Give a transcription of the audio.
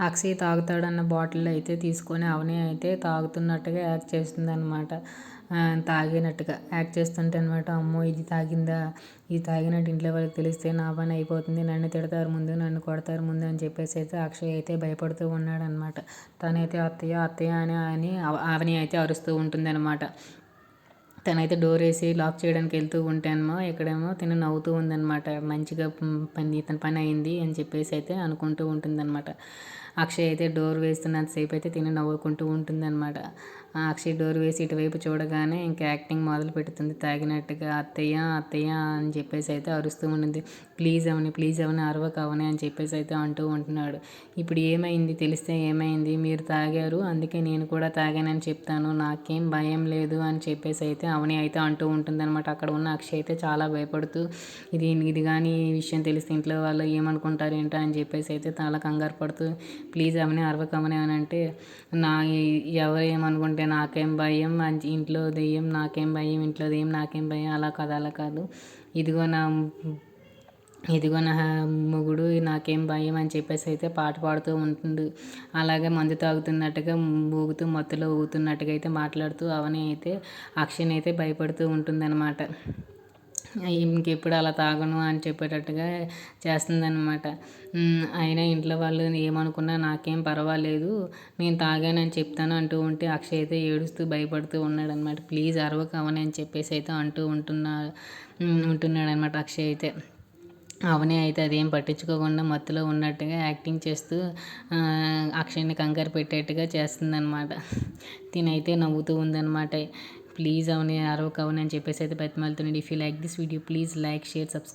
Akshay తాగుతాడన్న bottle అయితే తీసుకొని అవని అయితే తాగుతున్నట్టుగా యాక్ట్ చేస్తుంది అనమాట తాగినట్టుగా యాక్ట్ చేస్తుంటే అనమాట అమ్మో ఇది తాగిందా? ఇది తాగినట్టు ఇంట్లో వాళ్ళకి తెలిస్తే నా పని అయిపోతుంది నన్ను తిడతారు ముందు నన్ను కొడతారు ముందు అని చెప్పేసి అయితే అక్షయ్ అయితే భయపడుతూ ఉన్నాడనమాట తనైతే అత్తయ్య అత్తయ్య అని అని అవని అయితే అరుస్తూ ఉంటుంది అనమాట తనైతే డోర్ వేసి లాక్ చేయడానికి వెళ్తూ ఉంటానేమో ఇక్కడేమో తిను నవ్వుతూ ఉందన్నమాట. మంచిగా పని తన పని అయింది అని చెప్పేసి అయితే అనుకుంటూ ఉంటుందన్నమాట. అక్షయ్ అయితే డోర్ వేస్తున్నంతసేపు అయితే తిని నవ్వుకుంటూ ఉంటుందన్నమాట. అక్షయ్ డోర్ వేసి ఇటువైపు చూడగానే ఇంకా యాక్టింగ్ మొదలు పెడుతుంది. తాగినట్టుగా అత్తయ్య అత్తయ్య అని చెప్పేసి అయితే అరుస్తూ ఉంటుంది. ప్లీజ్ అవని ప్లీజ్ అవని అరవక అవని అని చెప్పేసి అయితే అంటూ ఉంటున్నాడు. ఇప్పుడు ఏమైంది? తెలిస్తే ఏమైంది? మీరు తాగారు అందుకే నేను కూడా తాగానని చెప్తాను. నాకేం భయం లేదు అని చెప్పేసి అయితే అవని అయితే అంటూ ఉంటుందన్నమాట. అక్కడ ఉన్న అక్షయ్ అయితే చాలా భయపడుతూ ఇది ఇది కానీ ఈ విషయం తెలిస్తే ఇంట్లో వాళ్ళు ఏమనుకుంటారు ఏంటో అని చెప్పేసి అయితే చాలా కంగారు పడుతూ ప్లీజ్ అవని అరవకమని అని అంటే నా ఎవరు ఏమనుకుంటే నాకేం భయం ఇంట్లో దెయ్యం నాకేం భయం ఇంట్లో దెయ్యం నాకేం భయం అలా కాదు అలా కాదు. ఇదిగో నా ఇదిగో నా మొగుడు నాకేం భయం అని చెప్పేసి అయితే పాట పాడుతూ ఉంటుండు. అలాగే మందు తాగుతున్నట్టుగా ఊగుతూ మత్తులో ఊగుతున్నట్టుగా అయితే మాట్లాడుతూ అవని అయితే అక్షయ్ అయితే భయపడుతూ ఉంటుందన్నమాట. ఇంకెప్పుడు అలా తాగను అని చెప్పేటట్టుగా చేస్తుందనమాట అయినా ఇంట్లో వాళ్ళు ఏమనుకున్నా నాకేం పర్వాలేదు నేను తాగానని చెప్తాను అంటూ ఉంటే అక్షయ్ అయితే ఏడుస్తూ భయపడుతూ ఉన్నాడనమాట ప్లీజ్ అరవకు అవని అని చెప్పేసి అయితే అంటూ ఉంటున్నా ఉంటున్నాడనమాట అక్షయ్ అయితే. అవని అయితే అదేం పట్టించుకోకుండా మత్తులో ఉన్నట్టుగా యాక్టింగ్ చేస్తూ అక్షయ్ని కంగారు పెట్టేట్టుగా చేస్తుందనమాట తినైతే నవ్వుతూ ఉందన్నమాట. ప్లీజ్ అవని అరవక అవని అని చెప్పేసి అయితే బతిమాలుతున్నాడు. If you like this video please like share subscribe